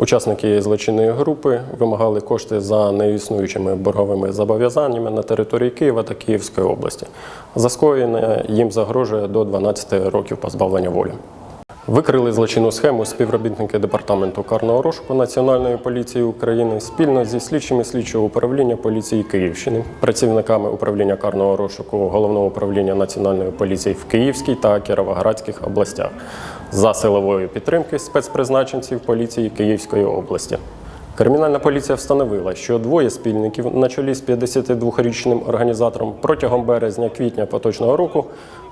Учасники злочинної групи вимагали кошти за неіснуючими борговими зобов'язаннями на території Києва та Київської області. За скоєне їм загрожує до 12 років позбавлення волі. Викрили злочинну схему співробітники департаменту карного розшуку Національної поліції України спільно зі слідчими слідчого управління поліції Київщини, працівниками управління карного розшуку головного управління Національної поліції в Київській та Кіровоградських областях за силової підтримки спецпризначенців поліції Київської області. Кримінальна поліція встановила, що двоє спільників на чолі з 52-річним організатором протягом березня-квітня поточного року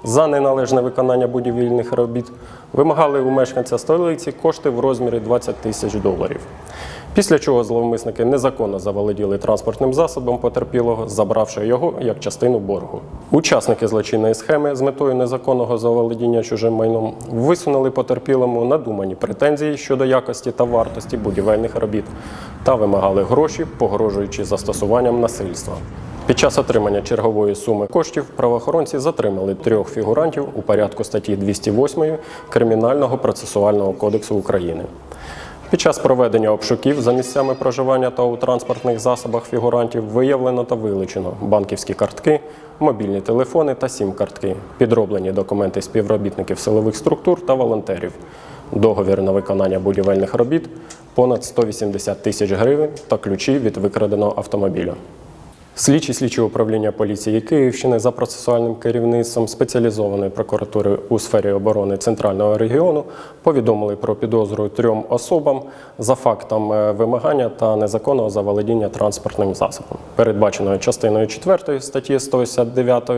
за неналежне виконання будівельних робіт вимагали у мешканця столиці кошти в розмірі 20 тисяч доларів. Після чого зловмисники незаконно заволоділи транспортним засобом потерпілого, забравши його як частину боргу. Учасники злочинної схеми з метою незаконного заволодіння чужим майном висунули потерпілому надумані претензії щодо якості та вартості будівельних робіт та вимагали гроші, погрожуючи застосуванням насильства. Під час отримання чергової суми коштів правоохоронці затримали трьох фігурантів у порядку статті 208 Кримінального процесуального кодексу України. Під час проведення обшуків за місцями проживання та у транспортних засобах фігурантів виявлено та вилучено банківські картки, мобільні телефони та сім-картки, підроблені документи співробітників силових структур та волонтерів, договір на виконання будівельних робіт, понад 180 тисяч гривень та ключі від викраденого автомобіля. Слідчі слідчі управління поліції Київщини за процесуальним керівництвом спеціалізованої прокуратури у сфері оборони центрального регіону повідомили про підозру трьом особам за фактом е, вимагання та незаконного заволодіння транспортним засобом, передбаченою частиною 4 статті 169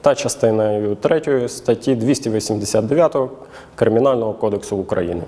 та частиною 3 статті 289 Кримінального кодексу України.